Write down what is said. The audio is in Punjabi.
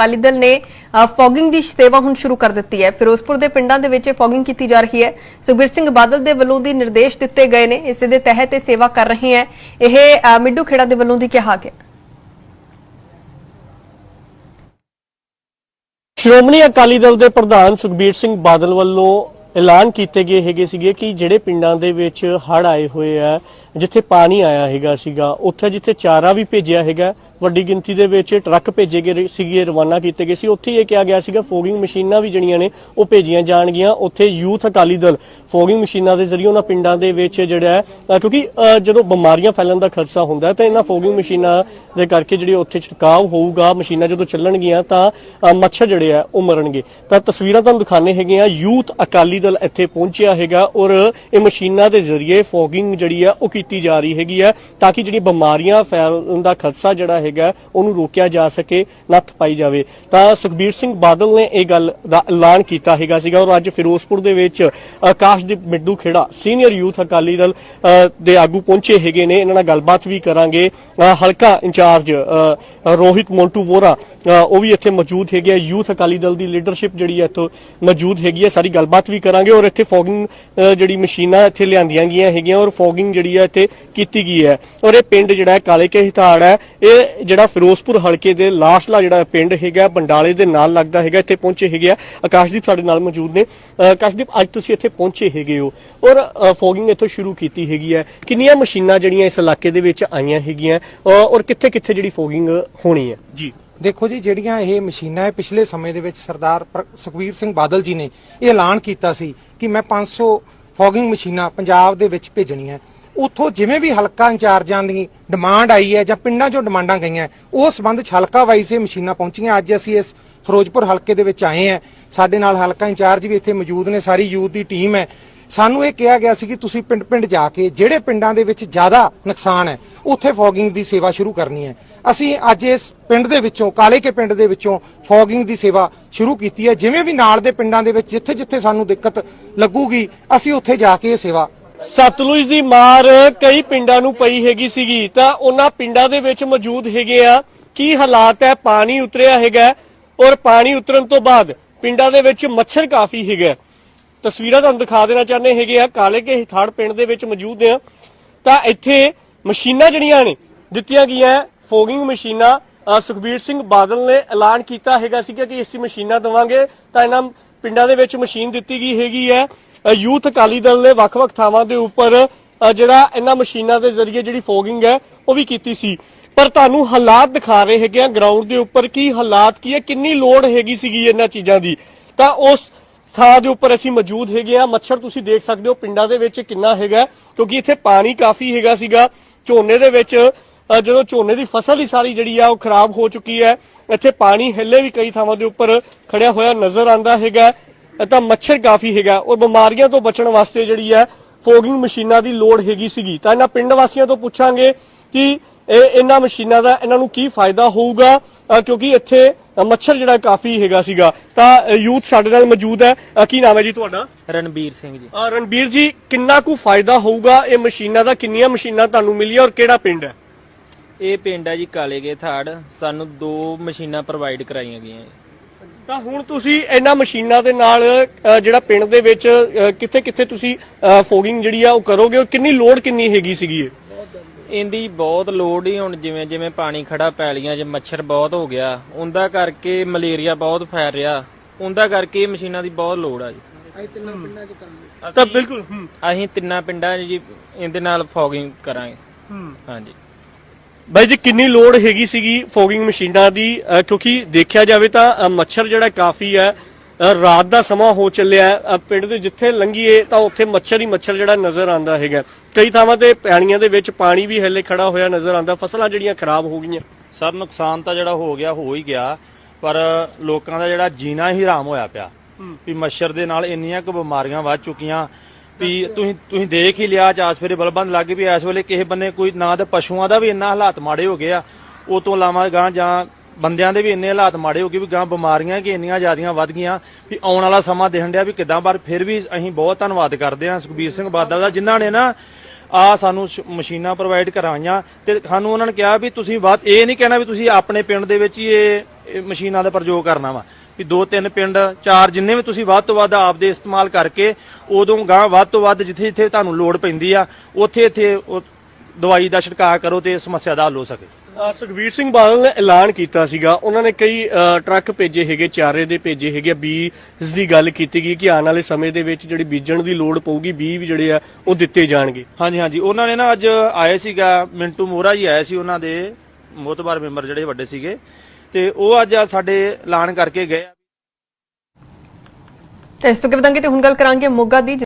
ਅਕਾਲੀ ਦਲ ਨੇ ਫੌਗਿੰਗ ਦੀ ਸੇਵਾ ਹੁਣ ਸ਼ੁਰੂ ਕਰ ਦਿੱਤੀ ਹੈ। ਫਿਰੋਜ਼ਪੁਰ ਦੇ ਪਿੰਡਾਂ ਦੇ ਵਿੱਚ ਫੌਗਿੰਗ ਕੀਤੀ ਜਾ ਰਹੀ ਹੈ। ਸੁਖਬੀਰ ਸਿੰਘ ਬਾਦਲ ਦੇ ਵੱਲੋਂ ਦੀ ਨਿਰਦੇਸ਼ ਦਿੱਤੇ ਗਏ ਨੇ। ਇਸੇ ਦੇ ਤਹਿਤ ਇਹ ਸੇਵਾ ਕਰ ਰਹੇ ਹੈ। ਇਹ ਮਿੱਡੂ ਖੇੜਾ ਦੇ ਵੱਲੋਂ ਦੀ ਕਿਹਾ ਗਿਆ। ਸ਼੍ਰੋਮਣੀ ਅਕਾਲੀ ਦਲ ਦੇ ਪ੍ਰਧਾਨ ਸੁਖਬੀਰ ਸਿੰਘ ਬਾਦਲ ਵੱਲੋਂ ਐਲਾਨ ਕੀਤੇ ਗਏ ਹੈਗੇ ਸੀਗੇ ਕਿ ਜਿਹੜੇ ਪਿੰਡਾਂ ਦੇ ਵਿੱਚ ਹੜ ਆਏ ਹੋਏ ਆ ਜਿੱਥੇ ਪਾਣੀ ਆਇਆ ਹੈਗਾ ਸੀਗਾ, ਉੱਥੇ ਜਿੱਥੇ ਚਾਰਾ ਵੀ ਭੇਜਿਆ ਹੈਗਾ, ਵੱਡੀ ਗਿਣਤੀ ਦੇ ਵਿੱਚ ਟਰੱਕ ਭੇਜੇ ਗਏ ਸੀਗੇ, ਰਵਾਨਾ ਕੀਤੇ ਗਏ ਸੀ। ਉੱਥੇ ਇਹ ਕਿਹਾ ਗਿਆ ਸੀਗਾ, ਫੋਗਿੰਗ ਮਸ਼ੀਨਾਂ ਵੀ ਜਿਹੜੀਆਂ ਨੇ, ਉਹ ਭੇਜੀਆਂ ਜਾਣਗੀਆਂ। ਉੱਥੇ ਯੂਥ ਅਕਾਲੀ ਦਲ ਫੋਗਿੰਗ ਮਸ਼ੀਨਾਂ ਦੇ ਜ਼ਰੀਏ ਉਹਨਾਂ ਪਿੰਡਾਂ ਦੇ ਵਿੱਚ ਜਿਹੜਾ ਹੈ ਕਿਉਂਕਿ ਜਦੋਂ ਬਿਮਾਰੀਆਂ ਫੈਲਣ ਦਾ ਖਦਸ਼ਾ ਹੁੰਦਾ ਤਾਂ ਇਹਨਾਂ ਫੋਗਿੰਗ ਮਸ਼ੀਨਾਂ ਦੇ ਕਰਕੇ ਜਿਹੜੇ ਉੱਥੇ ਛਿੜਕਾਵ ਹੋਊਗਾ, ਮਸ਼ੀਨਾਂ ਜਦੋਂ ਚੱਲਣਗੀਆਂ, ਤਾਂ ਮੱਛਰ ਜਿਹੜੇ ਆ ਉਹ ਮਰਨਗੇ। ਤਾਂ ਤਸਵੀਰਾਂ ਤੁਹਾਨੂੰ ਦਿਖਾਣੇ ਆ ਯੂਥ ਅਕਾਲੀ ਦਲ ਇੱਥੇ ਪਹੁੰਚਿਆ ਹੈਗਾ ਔਰ ਇਹ ਮਸ਼ੀਨਾਂ ਦੇ ਜ਼ਰੀਏ ਫੋਗਿੰਗ ਜਿਹੜੀ ਆ ਉਹ ਕੀਤੀ ਜਾ ਰਹੀ ਹੈਗੀ ਹੈ ਤਾਂ ਕਿ ਜਿਹੜੀ ਬਿਮਾਰੀਆਂ ਫੈਲਣ ਦਾ ਖਦਸ਼ਾ ਜਿਹੜਾ ਹੈਗਾ ਉਹਨੂੰ ਰੋਕਿਆ ਜਾ ਸਕੇ, ਨੱਥ ਪਾਈ ਜਾਵੇ। ਤਾਂ ਸੁਖਬੀਰ ਸਿੰਘ ਬਾਦਲ ਨੇ ਇਹ ਗੱਲ ਦਾ ਐਲਾਨ ਕੀਤਾ ਹੈਗਾ ਸੀਗਾ ਔਰ ਅੱਜ ਫਿਰੋਜ਼ਪੁਰ ਦੇ ਵਿੱਚ ਆਕਾਸ਼ਦੀਪ ਮਿੱਡੂ ਖੇੜਾ ਸੀਨੀਅਰ ਯੂਥ ਅਕਾਲੀ ਦਲ ਦੇ ਆਗੂ ਪਹੁੰਚੇ ਹੈਗੇ ਨੇ। ਇਹਨਾਂ ਨਾਲ ਗੱਲਬਾਤ ਵੀ ਕਰਾਂਗੇ। ਹਲਕਾ ਇੰਚਾਰਜ ਰੋਹਿਤ ਮੋਂਟੂ ਵੋਰਾ ਉਹ ਵੀ ਇੱਥੇ ਮੌਜੂਦ ਹੈਗੇ ਆ। ਯੂਥ ਅਕਾਲੀ ਦਲ ਦੀ ਲੀਡਰਸ਼ਿਪ ਜਿਹੜੀ ਹੈ ਇੱਥੋਂ ਮੌਜੂਦ ਹੈਗੀ ਹੈ। ਸਾਰੀ ਗੱਲਬਾਤ ਵੀ ਕਰਾਂਗੇ ਔਰ ਇੱਥੇ ਫੋਗਿੰਗ ਜਿਹੜੀ ਮਸ਼ੀਨਾਂ ਇੱਥੇ ਲਿਆਂਦੀਆਂ ਗਈਆਂ ਹੈਗੀਆਂ ਔਰ ਫੋਗਿੰਗ ਜਿਹੜੀ ਹੈ ਇੱਥੇ ਕੀਤੀ ਗਈ ਹੈ। ਔਰ ਇਹ ਪਿੰਡ ਜਿਹੜਾ ਹੈ, ਕਾਲੇ ਕੇ ਹਿਤਾੜ ਹੈ। ਇਹ ਜਿਹੜਾ ਫਿਰੋਜ਼ਪੁਰ ਹਲਕੇ ਦੇ ਲਾਸਲਾ ਜਿਹੜਾ ਪਿੰਡ ਹੈਗਾ, ਬੰਡਾਲੇ ਦੇ ਨਾਲ ਲੱਗਦਾ ਹੈਗਾ, ਇੱਥੇ ਪਹੁੰਚੇ ਹੈਗੇ ਆ। ਆਕਾਸ਼ਦੀਪ ਸਾਡੇ ਨਾਲ ਮੌਜੂਦ ਨੇ। ਆਕਾਸ਼ਦੀਪ, ਅੱਜ ਤੁਸੀਂ ਇੱਥੇ ਪਹੁੰਚੇ ਹੈਗੇ ਹੋ। ਔਰ ਫੋਗਿੰਗ ਇੱਥੋਂ ਸ਼ੁਰੂ ਕੀਤੀ ਹੈਗੀ ਹੈ। ਕਿੰਨੀਆਂ ਮਸ਼ੀਨਾਂ ਜਿਹੜੀਆਂ ਇਸ ਇਲਾਕੇ ਦੇ ਵਿੱਚ ਆਈਆਂ ਹੈਗੀਆਂ? ਔਰ ਕਿੱਥੇ ਕਿੱਥੇ ਜਿਹੜੀ ਫੋਗਿੰਗ ਹੋਣੀ ਹੈ? ਜੀ। ਦੇਖੋ ਜੀ, ਜਿਹੜੀਆਂ ਇਹ ਮਸ਼ੀਨਾਂ ਹੈ ਪਿਛਲੇ ਸਮੇਂ ਦੇ ਵਿੱਚ ਸਰਦਾਰ ਪ੍ਰ- ਸੁਖਬੀਰ ਸਿੰਘ ਬਾਦਲ ਜੀ ਨੇ ਇਹ ਐਲਾਨ ਕੀਤਾ ਸੀ ਕਿ ਮੈਂ 500 ਫੋਗਿੰਗ ਮਸ਼ੀਨਾਂ ਪੰਜਾਬ ਦੇ ਵਿੱਚ ਭੇਜਣੀਆਂ। ਉੱਥੋਂ ਜਿਵੇਂ ਵੀ ਹਲਕਾ ਇੰਚਾਰਜਾਂ ਦੀ ਡਿਮਾਂਡ ਆਈ ਹੈ ਜਾਂ ਪਿੰਡਾਂ 'ਚੋਂ ਡਿਮਾਂਡਾਂ ਗਈਆਂ, ਉਸ ਸੰਬੰਧ 'ਚ ਹਲਕਾ ਵਾਈਜ਼ ਇਹ ਮਸ਼ੀਨਾਂ ਪਹੁੰਚੀਆਂ। ਅੱਜ ਅਸੀਂ ਇਸ ਫਿਰੋਜ਼ਪੁਰ ਹਲਕੇ ਦੇ ਵਿੱਚ ਆਏ ਹਾਂ। ਸਾਡੇ ਨਾਲ ਹਲਕਾ ਇੰਚਾਰਜ ਵੀ ਇੱਥੇ ਮੌਜੂਦ ਨੇ, ਸਾਰੀ ਯੂਥ ਦੀ ਟੀਮ ਹੈ। ਸਾਨੂੰ ਇਹ ਕਿਹਾ ਗਿਆ ਸੀ ਕਿ ਤੁਸੀਂ ਪਿੰਡ-ਪਿੰਡ ਜਾ ਕੇ ਜਿਹੜੇ ਪਿੰਡਾਂ ਦੇ ਵਿੱਚ ਜ਼ਿਆਦਾ ਨੁਕਸਾਨ ਹੈ, ਉੱਥੇ ਫੋਗਿੰਗ ਦੀ ਸੇਵਾ ਸ਼ੁਰੂ ਕਰਨੀ ਹੈ। ਅਸੀਂ ਅੱਜ ਇਸ ਪਿੰਡ ਦੇ ਵਿੱਚੋਂ ਕਾਲੇ ਕੇ ਪਿੰਡ ਦੇ ਵਿੱਚੋਂ ਫੋਗਿੰਗ ਦੀ ਸੇਵਾ ਸ਼ੁਰੂ ਕੀਤੀ ਹੈ। ਜਿਵੇਂ ਵੀ ਨਾਲ ਦੇ ਪਿੰਡਾਂ ਦੇ ਵਿੱਚ ਜਿੱਥੇ-ਜਿੱਥੇ ਸਾਨੂੰ ਦਿੱਕਤ ਲੱਗੂਗੀ, ਅਸੀਂ ਉੱਥੇ ਜਾ ਕੇ ਇਹ ਸੇਵਾ ਸਤਲੁਜ ਦੀ ਮਾਰ ਕਈ ਪਿੰਡਾਂ ਨੂੰ ਪਈ ਹੈਗੀ ਸੀਗੀ। ਤਾਂ ਉਹਨਾਂ ਪਿੰਡਾਂ ਦੇ ਵਿੱਚ ਮੌਜੂਦ ਹੈਗੇ ਆ। ਕੀ ਹਾਲਾਤ ਹੈ? ਪਾਣੀ ਉਤਰਿਆ ਹੈਗਾ ਔਰ ਪਾਣੀ ਉਤਰਨ ਤੋਂ ਬਾਅਦ ਪਿੰਡਾਂ ਦੇ ਵਿੱਚ ਮੱਛਰ ਕਾਫੀ ਹੈਗਾ ਤਸਵੀਰਾਂ ਤੁਹਾਨੂੰ ਦਿਖਾ ਦੇਣਾ ਚਾਹੁੰਦੇ ਹੈਗੇ ਆ। ਕਾਲੇ ਕੇ ਹਿਥਾੜ ਪਿੰਡ ਦੇ ਵਿੱਚ ਮੌਜੂਦ ਆ। ਤਾਂ ਇੱਥੇ ਮਸ਼ੀਨਾਂ ਜਿਹੜੀਆਂ ਨੇ, ਦਿੱਤੀਆਂ ਗਈਆਂ ਫੋਗਿੰਗ ਮਸ਼ੀਨਾਂ ਸੁਖਬੀਰ ਸਿੰਘ ਬਾਦਲ ਨੇ ਐਲਾਨ ਕੀਤਾ ਹੈਗਾ ਸੀਗਾ ਕਿ ਅਸੀਂ ਮਸ਼ੀਨਾਂ ਦਵਾਂਗੇ। ਤਾਂ ਇਹਨਾਂ ਪਿੰਡਾਂ ਦੇ ਵਿੱਚ ਮਸ਼ੀਨ ਦਿੱਤੀ ਗਈ ਹੈਗੀ ਹੈ। ਯੂਥ ਅਕਾਲੀ ਦਲ ਨੇ ਵੱਖ-ਵੱਖ ਥਾਵਾਂ ਦੇ ਉੱਪਰ ਜਿਹੜਾ ਇਹਨਾਂ ਮਸ਼ੀਨਾਂ ਦੇ ਜ਼ਰੀਏ ਜਿਹੜੀ ਫੋਗਿੰਗ ਹੈ, ਉਹ ਵੀ ਕੀਤੀ ਸੀ। ਪਰ ਤੁਹਾਨੂੰ ਹਾਲਾਤ ਦਿਖਾ ਰਹੇ ਹੈਗੇ ਆ ਗਰਾਊਂਡ ਦੇ ਉੱਪਰ। ਕੀ ਹਾਲਾਤ, ਕੀ ਹੈ, ਕਿੰਨੀ ਲੋੜ ਹੈਗੀ ਸੀਗੀ ਇਹਨਾਂ ਚੀਜ਼ਾਂ ਦੀ? ਤਾਂ ਉਸ ਥਾਂ ਦੇ ਉੱਪਰ ਅਸੀਂ ਮੌਜੂਦ ਹੈਗੇ ਆ। ਮੱਛਰ ਤੁਸੀਂ ਦੇਖ ਸਕਦੇ ਹੋ ਪਿੰਡਾਂ ਦੇ ਵਿੱਚ ਕਿੰਨਾ ਹੈਗਾ, ਕਿਉਂਕਿ ਇੱਥੇ ਪਾਣੀ ਕਾਫੀ ਹੈਗਾ ਸੀਗਾ। ਝੋਨੇ ਦੇ ਵਿੱਚ ਜਦੋਂ ਝੋਨੇ ਦੀ ਫਸਲ ਹੀ ਸਾਰੀ ਜਿਹੜੀ ਆ ਉਹ ਖਰਾਬ ਹੋ ਚੁੱਕੀ ਹੈ ਇੱਥੇ ਪਾਣੀ ਹਿੱਲੇ ਵੀ ਕਈ ਥਾਵਾਂ ਦੇ ਉੱਪਰ ਖੜਿਆ ਹੋਇਆ ਨਜ਼ਰ ਆਂਦਾ ਹੈਗਾ। ਤਾਂ ਮੱਛਰ ਕਾਫੀ ਹੈਗਾ। ਔਰ ਬਿਮਾਰੀਆਂ ਤੋਂ ਬਚਣ ਵਾਸਤੇ ਜਿਹੜੀ ਹੈ ਫੋਗਿੰਗ ਮਸ਼ੀਨਾਂ ਦੀ ਲੋੜ ਹੈਗੀ ਸੀਗੀ। ਤਾਂ ਇਹਨਾਂ ਪਿੰਡ ਵਾਸੀਆਂ ਤੋਂ ਪੁੱਛਾਂਗੇ ਕਿ ਇਹ ਇਹਨਾਂ ਮਸ਼ੀਨਾਂ ਦਾ ਇਹਨਾਂ ਨੂੰ ਕੀ ਫਾਇਦਾ ਹੋਊਗਾ ਕਿਉਂਕਿ ਇੱਥੇ ਮੱਛਰ ਜਿਹੜਾ ਕਾਫੀ ਹੈਗਾ ਸੀਗਾ। ਤਾਂ ਯੂਥ ਸਾਡੇ ਨਾਲ ਮੌਜੂਦ ਹੈ। ਕੀ ਨਾਮ ਹੈ ਜੀ ਤੁਹਾਡਾ? ਰਣਬੀਰ ਸਿੰਘ ਜੀ। ਰਣਬੀਰ ਜੀ ਕਿੰਨਾ ਕੁ ਫਾਇਦਾ ਹੋਊਗਾ ਇਹ ਮਸ਼ੀਨਾਂ ਦਾ? ਕਿੰਨੀਆਂ ਮਸ਼ੀਨਾਂ ਤੁਹਾਨੂੰ ਮਿਲੀਆਂ ਔਰ ਕਿਹੜਾ ਪਿੰਡ ਹੈ? ਇਹ ਪਿੰਡ ਹੈ ਜੀ ਕਾਲੇਗੇ ਥਾੜ। ਸਾਨੂੰ ਦੋ ਮਸ਼ੀਨਾਂ ਪ੍ਰੋਵਾਈਡ ਕਰਾਈਆਂ ਗਈਆਂ ਜੀ। ਤਾਂ ਹੁਣ ਤੁਸੀਂ ਇਹਨਾਂ ਮਸ਼ੀਨਾਂ ਦੇ ਨਾਲ ਅ, ਜਿਹੜਾ ਪਿੰਡ ਦੇ ਵਿੱਚ ਕਿੱਥੇ ਕਿੱਥੇ ਤੁਸੀਂ ਫੋਗਿੰਗ ਜਿਹੜੀ ਆ ਉਹ ਕਰੋਗੇ ਔਰ ਕਿੰਨੀ ਲੋਡ ਕਿੰਨੀ ਹੈਗੀ ਸੀਗੀ ਇਹ? ਇਹਦੀ ਬਹੁਤ ਲੋੜ ਹੀ ਹੁਣ ਜਿਵੇਂ ਜਿਵੇਂ ਪਾਣੀ ਖੜਾ ਪੈਲੀਆਂ 'ਚ ਮੱਛਰ ਬਹੁਤ ਹੋ ਗਿਆ ਉਹਦਾ ਕਰਕੇ ਮਲੇਰੀਆ ਬਹੁਤ ਫੈਲ ਰਿਹਾ। ਉਹਦਾ ਕਰਕੇ ਇਹ ਮਸ਼ੀਨਾਂ ਦੀ ਬਹੁਤ ਲੋੜ ਆ ਜੀ। ਤਾਂ ਬਿਲਕੁਲ ਹੂੰ। ਅਸੀਂ ਤਿੰਨਾਂ ਪਿੰਡਾਂ 'ਚ ਜੀ ਇਹਦੇ ਨਾਲ ਫੌਗਿੰਗ ਕਰਾਂਗੇ। ਹਾਂਜੀ। ਬਾਈ ਜੀ ਕਿੰਨੀ ਲੋਡ ਹੈਗੀ ਸੀਗੀ ਫੋਗਿੰਗ ਮਸ਼ੀਨਾਂ ਦੀ? ਕਿਉਂਕਿ ਦੇਖਿਆ ਜਾਵੇ ਤਾਂ ਮੱਛਰ ਜਿਹੜਾ ਕਾਫੀ ਹੈ ਰਾਤ ਦਾ ਸਮਾਂ ਹੋ ਚੱਲਿਆ ਹੈ। ਪਿੰਡ ਦੇ ਜਿੱਥੇ ਲੰਘੀਏ ਤਾਂ ਉੱਥੇ ਮੱਛਰ ਹੀ ਮੱਛਰ ਜਿਹੜਾ ਨਜ਼ਰ ਆਂਦਾ ਹੈਗਾ ਕਈ ਥਾਵਾਂ ਤੇ ਪਾਣੀਆਂ ਦੇ ਵਿੱਚ ਪਾਣੀ ਵੀ ਹੱਲੇ ਖੜਾ ਹੋਇਆ ਨਜ਼ਰ ਆਂਦਾ ਫਸਲਾਂ ਜਿਹੜੀਆਂ ਖਰਾਬ ਹੋ ਗਈਆਂ। ਸਰ ਨੁਕਸਾਨ ਤਾਂ ਜਿਹੜਾ ਹੋ ਗਿਆ ਹੋ ਹੀ ਗਿਆ। ਪਰ ਲੋਕਾਂ ਦਾ ਜਿਹੜਾ ਜੀਣਾ ਹੀ ਹਰਾਮ ਹੋਇਆ ਪਿਆ। ਵੀ ਮੱਛਰ ਦੇ ਨਾਲ ਇੰਨੀਆਂ ਕੁ ਬਿਮਾਰੀਆਂ ਵੱਧ ਚੁੱਕੀਆਂ। ਵੀ ਤੁਸੀਂ ਤੁਸੀਂ ਦੇਖ ਹੀ ਲਿਆ ਚਾਸਫੇਰੇ ਬਲਬੰਦ ਲੱਗ ਵੀ ਇਸ ਵੇਲੇ ਕਿਸੇ ਬੰਨੇ ਕੋਈ ਨਾ ਤਾਂ ਪਸ਼ੂਆਂ ਦਾ ਵੀ ਇੰਨਾ ਹਾਲਾਤ ਮਾੜੇ ਹੋ ਗਏ ਆ, ਉਹ ਤੋਂ ਇਲਾਵਾ ਗਾਂ ਜਾਂ ਬੰਦਿਆਂ ਦੇ ਵੀ ਇੰਨੇ ਹਾਲਾਤ ਮਾੜੇ ਹੋ ਗਏ ਵੀ ਗਾਂ ਬਿਮਾਰੀਆਂ ਕਿ ਇੰਨੀਆਂ ਜ਼ਿਆਦੀਆਂ ਵੱਧ ਗਈਆਂ ਵੀ ਆਉਣ ਵਾਲਾ ਸਮਾਂ ਦੇਖਣ ਡਿਆ ਵੀ ਕਿਦਾਂ, ਪਰ ਫਿਰ ਵੀ ਅਸੀਂ ਬਹੁਤ ਧੰਨਵਾਦ ਕਰਦੇ ਹਾਂ ਸੁਖਬੀਰ ਸਿੰਘ ਬਾਦਲ ਦਾ, ਜਿਨ੍ਹਾਂ ਨੇ ਨਾ ਆ ਸਾਨੂੰ ਮਸ਼ੀਨਾਂ ਪ੍ਰੋਵਾਈਡ ਕਰਾਈਆਂ ਤੇ ਸਾਨੂੰ ਉਹਨਾਂ ਨੇ ਕਿਹਾ ਵੀ ਤੁਸੀਂ ਬਾਤ ਇਹ ਨਹੀਂ ਕਹਿਣਾ ਵੀ ਤੁਸੀਂ ਆਪਣੇ ਪਿੰਡ ਦੇ ਵਿੱਚ ਹੀ ਇਹ ਮਸ਼ੀਨਾਂ ਦਾ ਪ੍ਰਯੋਗ ਕਰਨਾ ਵਾ। ਵੀ ਦੋ ਤਿੰਨ ਪਿੰਡ ਚਾਰ ਜਿੰਨੇ ਵੀ ਤੁਸੀਂ ਵੱਧ ਤੋਂ ਵੱਧ ਆਪਦੇ ਇਸਤੇਮਾਲ ਕਰਕੇ ਉਦੋਂ ਗਾਂ ਵੱਧ ਤੋਂ ਵੱਧ ਜਿੱਥੇ ਜਿੱਥੇ ਤੁਹਾਨੂੰ ਲੋੜ ਪੈਂਦੀ ਆ ਉੱਥੇ ਇੱਥੇ ਦਵਾਈ ਦਾ ਛਿੜਕਾਅ ਕਰੋ ਤੇ ਸਮੱਸਿਆ ਦਾ ਹੱਲ ਹੋ ਸਕੇ। ਅ, ਸੁਖਬੀਰ ਸਿੰਘ ਬਾਦਲ ਨੇ ਐਲਾਨ ਕੀਤਾ ਸੀਗਾ। ਉਹਨਾਂ ਨੇ ਕਈ ਟਰੱਕ ਭੇਜੇ ਹੈਗੇ ਚਾਰੇ ਦੇ ਭੇਜੇ ਹੈਗੇ ਬੀਜ ਦੀ ਗੱਲ ਕੀਤੀ ਗਈ ਕਿ ਆਉਣ ਵਾਲੇ ਸਮੇਂ ਦੇ ਵਿੱਚ ਜਿਹੜੀ ਬੀਜਣ ਦੀ ਲੋੜ ਪਊਗੀ ਬੀਜ ਵੀ ਜਿਹੜੇ ਆ ਉਹ ਦਿੱਤੇ ਜਾਣਗੇ। ਹਾਂਜੀ ਹਾਂਜੀ। ਉਹਨਾਂ ਨੇ ਨਾ ਅੱਜ ਆਏ ਸੀਗਾ ਮਿੰਟੂ ਮੋਰਾ ਜੀ ਆਏ ਸੀ ਉਹਨਾਂ ਦੇ ਮੋਤਬਾਰ ਮੈਂਬਰ ਜਿਹੜੇ ਵੱਡੇ ਸੀਗੇ। ਤੇ ਉਹ ਅੱਜ ਸਾਡੇ ਐਲਾਨ ਕਰਕੇ ਗਏ ਤੇ ਇਸ ਤੋਂ ਕਿ ਵਧਾਂਗੇ ਤੇ ਹੁਣ ਗੱਲ ਕਰਾਂਗੇ ਮੋਗਾ ਦੀ